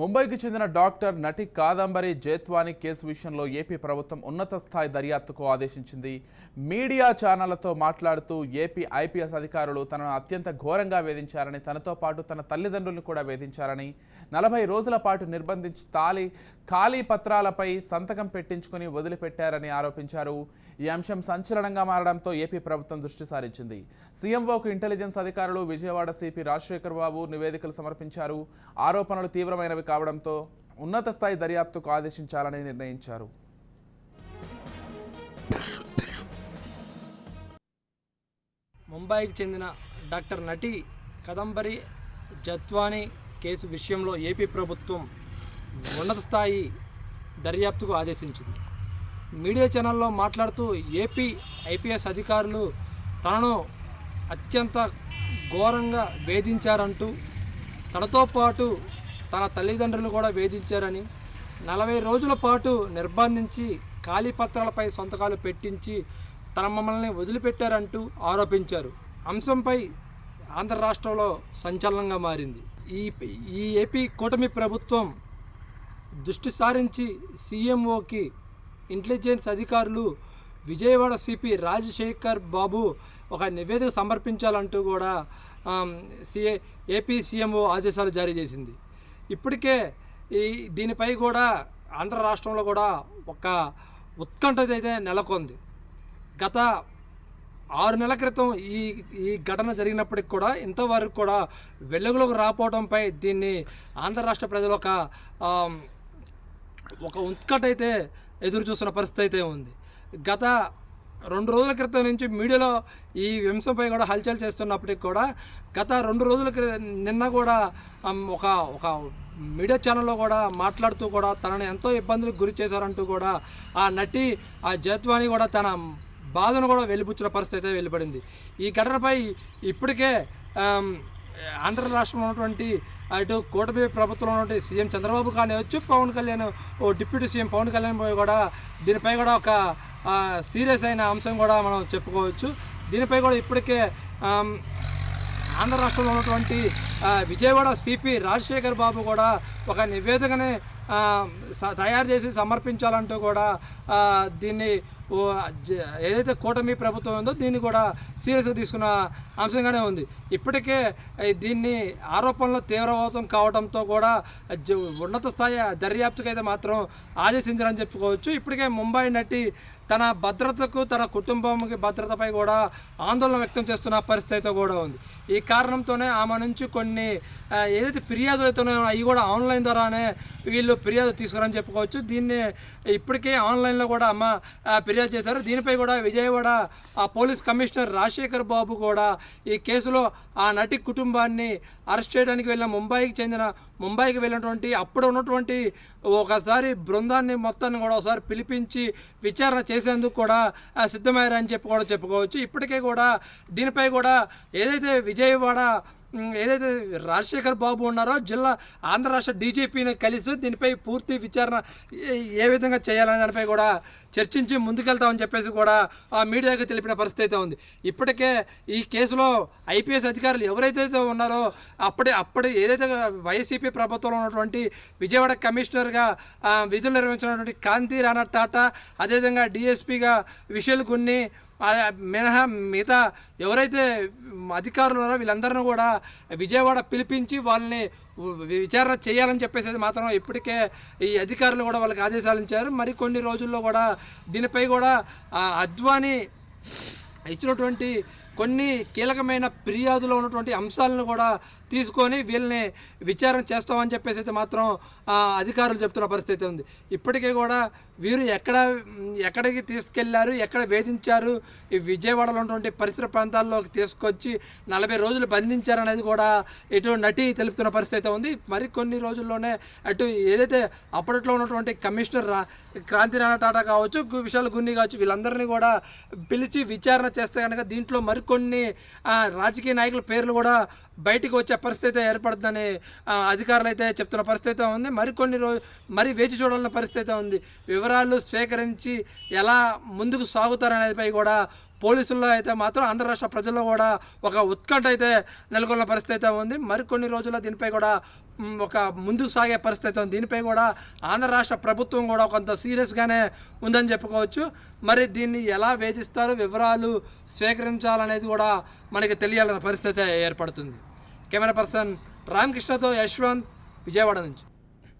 ముంబైకి చెందిన డాక్టర్ నటి కాదంబరి జేత్వాని కేసు విషయంలో ఏపీ ప్రభుత్వం ఉన్నత స్థాయి దర్యాప్తుకు ఆదేశించింది. మీడియా ఛానళ్ళతో మాట్లాడుతూ ఏపీ ఐపీఎస్ అధికారులు తనను అత్యంత ఘోరంగా వేధించారని తనతో పాటు తన తల్లిదండ్రులను కూడా వేధించారని నలభై రోజుల పాటు నిర్బంధించి తాలి ఖాళీ పత్రాలపై సంతకం పెట్టించుకుని వదిలిపెట్టారని ఆరోపించారు. ఈ అంశం సంచలనంగా మారడంతో ఏపీ ప్రభుత్వం దృష్టి సారించింది. సీఎంఓకు ఇంటెలిజెన్స్ అధికారులు విజయవాడ సిపి రాజశేఖర్ బాబు నివేదికలు సమర్పించారు. ఆరోపణలు తీవ్రమైనవి కావడంతో ఉన్నత స్థాయి దర్యాప్తుకు ఆదేశించాలని నిర్ణయించారు. ముంబైకి చెందిన డాక్టర్ నటి కదంబరి జత్వాని కేసు విషయంలో ఏపీ ప్రభుత్వం ఉన్నత స్థాయి దర్యాప్తుకు ఆదేశించింది. మీడియా ఛానల్లో మాట్లాడుతూ ఏపీ ఐపీఎస్ అధికారులు తనను అత్యంత ఘోరంగా వేధించారంటూ తనతో పాటు తన తల్లిదండ్రులు కూడా వేధించారని నలభై రోజుల పాటు నిర్బంధించి ఖాళీ పత్రాలపై సంతకాలు పెట్టించి తన మమ్మల్ని వదిలిపెట్టారంటూ ఆరోపించారు. అంశంపై ఆంధ్ర రాష్ట్రంలో సంచలనంగా మారింది. ఈ ఈ ఏపీ కూటమి ప్రభుత్వం దృష్టి సారించి సీఎంఓకి ఇంటెలిజెన్స్ అధికారులు విజయవాడ సిపి రాజశేఖర్ బాబు ఒక నివేదిక సమర్పించాలంటూ కూడా సిఏ ఏపీ సీఎంఓ ఆదేశాలు జారీ చేసింది. ఇప్పటికే ఈ దీనిపై కూడా ఆంధ్ర రాష్ట్రంలో కూడా ఒక ఉత్కంఠ అయితే నెలకొంది. గత ఆరు నెలల క్రితం ఈ ఈ ఘటన జరిగినప్పటికి కూడా ఇంతవరకు కూడా వెలుగులోకి రాపోవడంపై దీన్ని ఆంధ్ర రాష్ట్ర ప్రజలు ఒక ఒక ఉత్కట అయితే ఎదురు చూస్తున్న పరిస్థితి అయితే ఉంది. గత రెండు రోజుల క్రితం నుంచి మీడియాలో ఈ అంశంపై కూడా హల్చల్ చేస్తున్నప్పటికి కూడా గత రెండు రోజుల నిన్న కూడా ఒక ఒక మీడియా ఛానల్లో కూడా మాట్లాడుతూ కూడా తనను ఎంతో ఇబ్బందులకు గురి చేశారంటూ కూడా ఆ నటి ఆ జత్వాని కూడా తన బాధను కూడా వెళ్ళిపుచ్చిన పరిస్థితి అయితే వెళ్ళిపడింది ఈ ఘటనపై ఇప్పటికే ఆంధ్ర రాష్ట్రంలో ఉన్నటువంటి అటు కూటమి ప్రభుత్వంలో ఉన్నటువంటి సీఎం చంద్రబాబు కానివచ్చు పవన్ కళ్యాణ్ ఓ డిప్యూటీ సీఎం పవన్ కళ్యాణ్ పోయి కూడా దీనిపై కూడా ఒక సీరియస్ అయిన అంశం కూడా మనం చెప్పుకోవచ్చు. దీనిపై కూడా ఇప్పటికే ఆంధ్ర రాష్ట్రంలో ఉన్నటువంటి విజయవాడ సిపి రాజశేఖర్ బాబు కూడా ఒక నివేదికని తయారు చేసి సమర్పించాలంటూ కూడా దీన్ని ఏదైతే కూటమి ప్రభుత్వం ఉందో దీన్ని కూడా సీరియస్గా తీసుకున్న అంశంగానే ఉంది. ఇప్పటికే దీన్ని ఆరోపణలు తీవ్రవాదం కావడంతో కూడా ఉన్నత స్థాయి దర్యాప్తుకి అయితే మాత్రం ఆదేశించాలని చెప్పుకోవచ్చు. ఇప్పటికే ముంబై నటి తన భద్రతకు తన కుటుంబంకి భద్రతపై కూడా ఆందోళన వ్యక్తం చేస్తున్న పరిస్థితి అయితే కూడా ఉంది. ఈ కారణంతోనే ఆమె నుంచి కొన్ని ఏదైతే ఫిర్యాదులు అయితే ఉన్నాయో అవి కూడా ఆన్లైన్ ద్వారానే వీళ్ళు ఫిర్యాదు తీసుకురని చెప్పుకోవచ్చు. దీన్ని ఇప్పటికే ఆన్లైన్లో కూడా అమ్మ ఫిర్యాదు చేశారు. దీనిపై కూడా విజయవాడ ఆ పోలీస్ కమిషనర్ రాజశేఖర్ బాబు కూడా ఈ కేసులో ఆ నటి కుటుంబాన్ని అరెస్ట్ చేయడానికి వెళ్ళిన ముంబైకి చెందిన ముంబైకి వెళ్ళినటువంటి అప్పుడు ఉన్నటువంటి ఒకసారి బృందాన్ని మొత్తాన్ని కూడా ఒకసారి పిలిపించి విచారణ చేసేందుకు కూడా సిద్ధమయ్యారని చెప్పి కూడా చెప్పుకోవచ్చు. ఇప్పటికే కూడా దీనిపై కూడా ఏదైతే విజయవాడ ఏదైతే రాజశేఖర్ బాబు ఉన్నారో జిల్లా ఆంధ్ర రాష్ట్ర డీజీపీని కలిసి దీనిపై పూర్తి విచారణ ఏ- విధంగా చేయాలనే దానిపై కూడా చర్చించి ముందుకెళ్తామని చెప్పేసి కూడా ఆ మీడియాకి తెలిపిన పరిస్థితి అయితే ఉంది. ఇప్పటికే ఈ కేసులో ఐపీఎస్ అధికారులు ఎవరైతే ఉన్నారో అప్పుడే అప్పటి ఏదైతే వైసీపీ ప్రభుత్వంలో ఉన్నటువంటి విజయవాడ కమిషనర్గా విధులు నిర్వహించినటువంటి కాంతి రాణా టాటా అదేవిధంగా డిఎస్పీగా విషయాలు కొన్ని మినహా మిగతా ఎవరైతే అధికారులు ఉన్నారో వీళ్ళందరినీ కూడా విజయవాడ పిలిపించి వాళ్ళని విచారణ చేయాలని చెప్పేసి మాత్రం ఇప్పటికే ఈ అధికారులు కూడా వాళ్ళకి ఆదేశాలు ఇచ్చారు. మరి కొన్ని రోజుల్లో కూడా దీనిపై కూడా ఆ, అద్వానీ ఇచ్చినటువంటి కొన్ని కీలకమైన ఫిర్యాదులో ఉన్నటువంటి అంశాలను కూడా తీసుకొని వీళ్ళని విచారణ చేస్తామని చెప్పేసి అయితే మాత్రం అధికారులు చెప్తున్న పరిస్థితి ఉంది. ఇప్పటికీ కూడా వీరు ఎక్కడ ఎక్కడికి తీసుకెళ్ళారు ఎక్కడ వేధించారు ఈ విజయవాడలో ఉన్నటువంటి పరిసర ప్రాంతాల్లోకి తీసుకొచ్చి నలభై రోజులు బంధించారనేది కూడా ఇటు నటి తెలుపుతున్న పరిస్థితి అయితే ఉంది. మరి కొన్ని రోజుల్లోనే అటు ఏదైతే అప్పట్లో ఉన్నటువంటి కమిషనర్ రా క్రాంతి రాణా టాటా కావచ్చు విశాల్ గున్ని కావచ్చు వీళ్ళందరినీ కూడా పిలిచి విచారణ చేస్తే కనుక దీంట్లో మరి మరికొన్ని రాజకీయ నాయకుల పేర్లు కూడా బయటికి వచ్చే పరిస్థితి ఏర్పడుతుందని అధికారులు అయితే చెప్తున్న పరిస్థితి ఉంది. మరికొన్ని రోజు మరి వేచి చూడాలన్న పరిస్థితి ఉంది. వివరాలు స్వీకరించి ఎలా ముందుకు సాగుతారనేదిపై కూడా పోలీసుల్లో అయితే మాత్రం ఆంధ్ర రాష్ట్ర ప్రజల్లో కూడా ఒక ఉత్కంఠ అయితే నెలకొన్న పరిస్థితి అయితే ఉంది. మరికొన్ని రోజుల్లో దీనిపై కూడా ఒక ముందుకు సాగే పరిస్థితి ఉంది. దీనిపై కూడా ఆంధ్ర రాష్ట్ర ప్రభుత్వం కూడా కొంత సీరియస్గానే ఉందని చెప్పుకోవచ్చు. మరి దీన్ని ఎలా వేధిస్తారు వివరాలు స్వీకరించాలనేది కూడా మనకి తెలియాలన్న పరిస్థితి ఏర్పడుతుంది. కెమెరా పర్సన్ రామకృష్ణతో యశ్వంత్ విజయవాడ నుంచి.